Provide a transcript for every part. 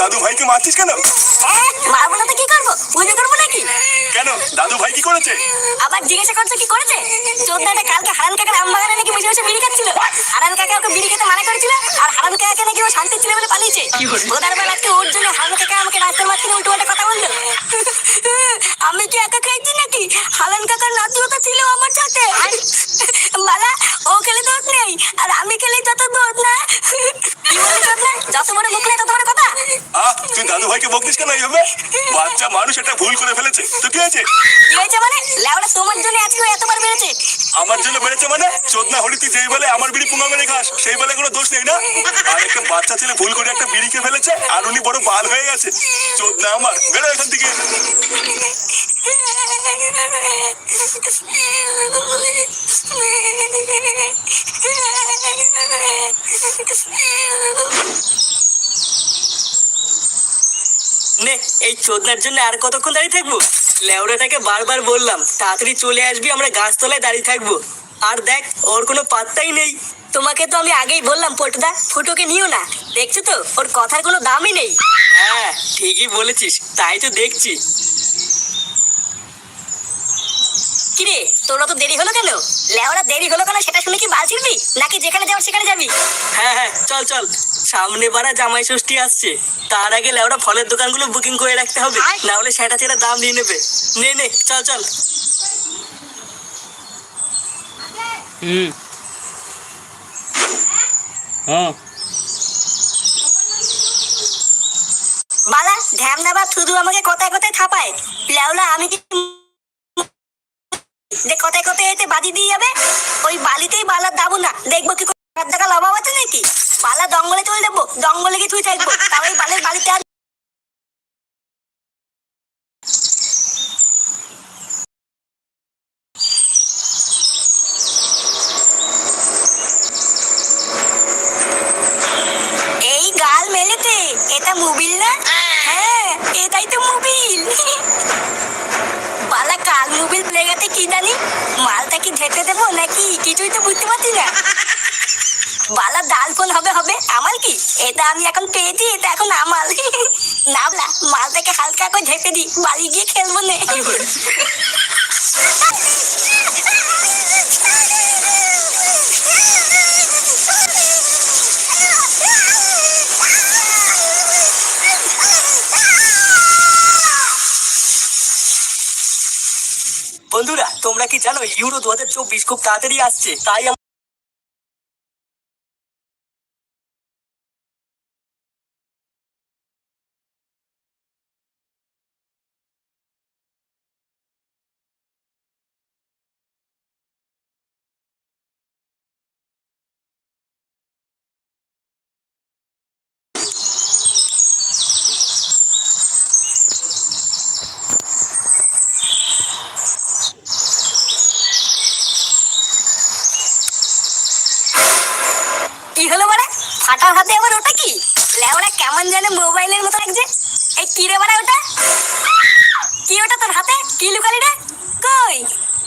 দাদু ভাইকে মারছিস কেন? মারবো না তো কি করব? পুজো করব নাকি? কেন? দাদু ভাই কি করেছে? আবার জিজ্ঞাসা করছ কি করেছে? চোদ্দাটা কালকে হারান কাকার আম বাগানে নাকি বসে বসে বিড়ি খাচ্ছিল। হারান কাকা ওকে বিড়ি খেতে মানা করেছিল আর হারান কাকাকে নাকি ও শান্তি ছিল বলে পালিয়েছে। বোধার বেলা আজকে ওর জন্য হারান কাকা আমাকে রাস্তার মাঝখানে উল্টো কথা বলল। আমি কি একা খাইছি নাকি? হারান কাকার নাতিও আহ তুই দাদু ভাইকে বকিস কেন এইভাবে? বাচ্চা মানুষ এটা ভুল করে ফেলেছে। তো কি হয়েছে? হয়েছে মানে? লেওড়া তোমার জন্য আজকে এতবার বেড়েছে। আমার জন্য বেড়েছে মানে? চোদনা হলি তুই যেই বলে আমার বিড়ি পুঙ্গা মেরে খাস সেই বলে কোনো দোষ নেই না? আর একটা বাচ্চা ছেলে ভুল করে একটা বিড়ি খেয়ে ফেলেছে আর উনি বড় বাল হয়ে গেছে। চোদনা আমার বেরো এখান থেকে। এই চোদনার জন্য আর কতক্ষণ দাঁড়িয়ে থাকব? লেওড়াটাকে বারবার বললাম তাড়াতাড়ি চলে আসবি আমরা গাছতলায় দাঁড়িয়ে থাকব। আর দেখ ওর কোনো পাত্তাই নেই। তোমাকে তো আমি আগেই বললাম পটুদা ফুটোকে নিও না। দেখছ তো ওর কথার কোনো দামই নেই। হ্যাঁ ঠিকই বলেছিস তাই তো দেখছি। কিরে তোরা তো দেরি হলো কেন? লেওরা দেরি হলো কেন সেটা শুনে কি বাল ছিড়বি? নাকি যেখানে যাওয়ার সেখানে যাবি? হ্যাঁ হ্যাঁ চল চল। সামনে বারা জামাই ষষ্ঠী আসছে। তার আগে লেওড়া ফলের দোকানগুলো বুকিং করে রাখতে হবে। না হলে সেটা ছেড়ে দাম নিয়ে নেবে। নে নে চল চল। হুম। হ্যাঁ। বালা ঢ্যামনা বা থুদু আমাকে কথায় কথায় থাপায়? লেওলা আমি কি যে কথায় কথায় এতে বাদি দিয়ে যাবে? ওই বালিতেই বালার দাবো না। দেখব কি টাকা লাভ আছে নাকি? বালা জঙ্গলে চলে যাব জঙ্গলে গিয়ে তুই থাকব। ওই বালের বালিতে আর এটা মোবিল না? হ্যাঁ এটাই তো মোবিল। বালা কাল মোবিল প্লেগাতে কি জানি মালটা কি ঢেকে দেবো নাকি কিছুই তো বুঝতে পারছি না? বালা ডাল ফোন হবে হবে? আমার কি? এটা আমি এখন পেয়েছি, এটা এখন আমার। নাবলা মালটাকে হালকা করে ঢেকে দিই বাড়ি গিয়ে খেলব না। বন্ধুরা তোমরা কি জানো ইউরো দু হাজার চব্বিশ খুব তাড়াতাড়ি আসছে তাই আম- কি হলো ফাটার হাতে আবার ওটা কি? লেওরা কেমন জানে মোবাইলের মতো লাগছে। এই কি রে বাড়া ওটা? কি ওটা তোর হাতে? কি লুকালি রে? কই?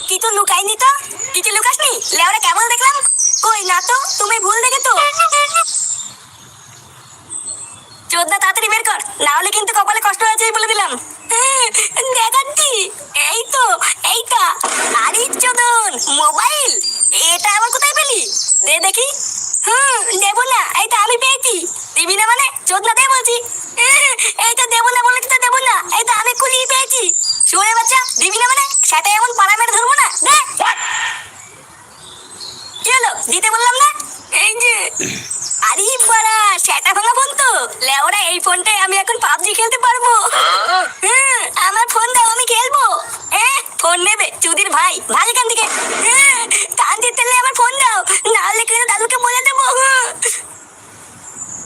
কিছু লুকাইনি তো? কিছু লুকাসনি? লেওরা কেমন দেখলাম? কই না তো, তুমি ভুল দেখে তো চোদ্দা তাড়াতাড়ি বের কর, না হলে কিন্তু কপালে কষ্ট হয়েছে বলে দিলাম হ্যাঁ, দেখাচ্ছি এই তো এইটা আরে চোদন মোবাইল এটা আবার কোথায় পেলি দে দেখি হুম দেবো না এইটা আমি পেয়েছি দিবি না মানে চোদনা দে বলছি। এইটা দেবো না বলে তো দেবো না। এইটা আমি কুলিয়ে পেয়েছি। শুনে বাচ্চা দিবি না মানে? সেটা এমন পাড়া মেরে ধরবো না। দে। কি হলো? দিতে বললাম না? এই যে আরে বাড়া সেটা ভাঙা ফোন তো লেওরা এই ফোনটাই আমি এখন পাবজি খেলতে পারব হুম, আমার ফোন দাও আমি খেলব এ ফোন নেবে চুদির ভাই ভাই এখান থেকে হ্যাঁ, কান দিতে হলে আমার ফোন দাও নাহলে কিন্তু দাদুকে বলে দেবো হুম।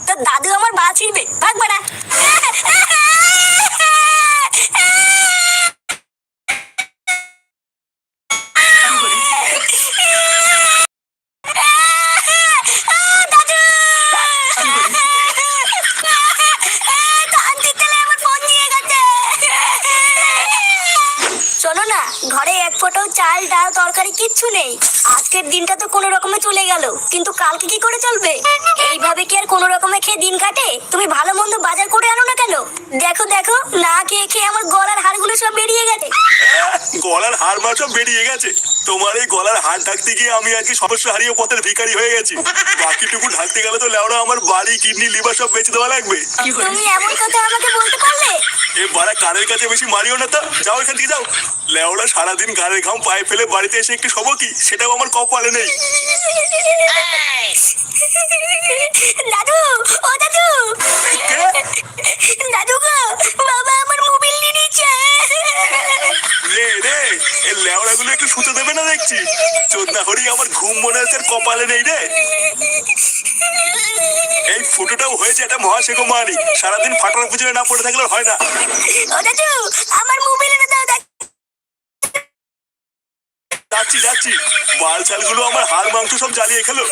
তো দাদু আমার বা ছিড়বে ভাগ বাড়া দাদু কান দিতে হলে আমার ফোন নিয়ে গেছে শোনো না ঘরে এক ফোঁটাও চাল ডাল, তরকারি কিচ্ছু নেই। আজকের দিনটা তো কোনো রকমে চলে গেল। কিন্তু কালকে কি করে চলবে? এইভাবে কি আর কোনো রকমে খেয়ে দিন কাটে? তুমি ভালো মন্দ বাজার করে আনো না কেন? দেখো দেখো, না খেয়ে খেয়ে আমার গলার হাড়গুলো সব বেরিয়ে গেছে। গলার হাড় মাছ বেরিয়ে গেছে। তোমার এই গলার হাড় ঢাকতে গিয়ে আমি আজকে সমস্যা হারিয়ে পথের ভিখারি হয়ে গেছি। বাকিটুকু ঢাকতে গেলে তো লেওড়া আমার বাড়ি কিডনি লিভার সব বেঁচে দেওয়া লাগবে। তুমি এমন কথা আমাকে বলতে পারলে? এ বাড়া কানের কাছে বেশি মারিও না তো। যাও এখান থেকে যাও। লেওড়া সারাদিন গানের ঘাম পায়ে ফেলে বাড়িতে এসে একটু শোবো কি? সেটাও আমার কপালে নেই। দাদু ও দাদু! দেখছি চোদ্দা হরি আমার ঘুম মনে হচ্ছে কপালে নেই রে। এই ফুটোটাও হয়েছে একটা মহাশেখো মারি সারাদিন ফাটার পিছনে না পড়ে থাকলে হয় না। আমার মোবাইল দাও যাচ্ছি যাচ্ছি। বাল চালগুলো আমার হাড় মাংস সব জ্বালিয়ে খেলো।